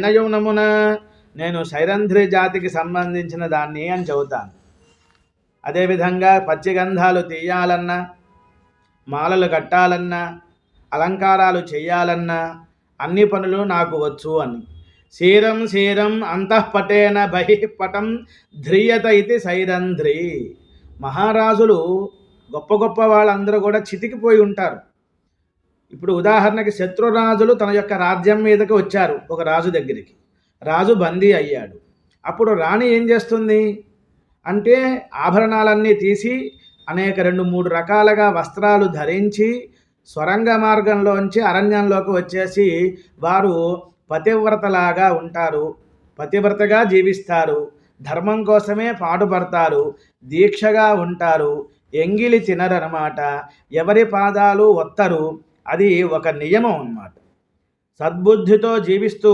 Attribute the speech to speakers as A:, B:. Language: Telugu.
A: వినయమునమున నేను సైరంధ్రి జాతికి సంబంధించిన దాన్ని అని చెబుతాను. అదేవిధంగా పచ్చిగంధాలు తీయాలన్నా మాలలు కట్టాలన్నా అలంకారాలు చేయాలన్నా అన్ని పనులు నాకు వచ్చు అని. శీరం శీరం అంతఃపటేన బహిపటం ధ్రియత ఇది సైరంధ్రి మహారాజులు గొప్ప గొప్ప వాళ్ళందరూ కూడా చితికిపోయి ఉంటారు. ఇప్పుడు ఉదాహరణకి శత్రురాజులు తన యొక్క రాజ్యం మీదకి వచ్చారు ఒక రాజు దగ్గరికి. రాజు బందీ అయ్యాడు. అప్పుడు రాణి ఏం చేస్తుంది? అంటే ఆభరణాలన్నీ తీసి అనేక రెండు మూడు రకాలుగా వస్త్రాలు ధరించి స్వరంగ మార్గంలోంచి అరణ్యంలోకి వచ్చేసి వారు పతివ్రతలాగా ఉంటారు. పతివ్రతగా జీవిస్తారు. ధర్మం కోసమే పాటుపడతారు. దీక్షగా ఉంటారు. ఎంగిలి తినరనమాట ఎవరి పాదాలు ఒత్తరు. అది ఒక నియమం అన్నమాట. సద్బుద్ధితో జీవిస్తూ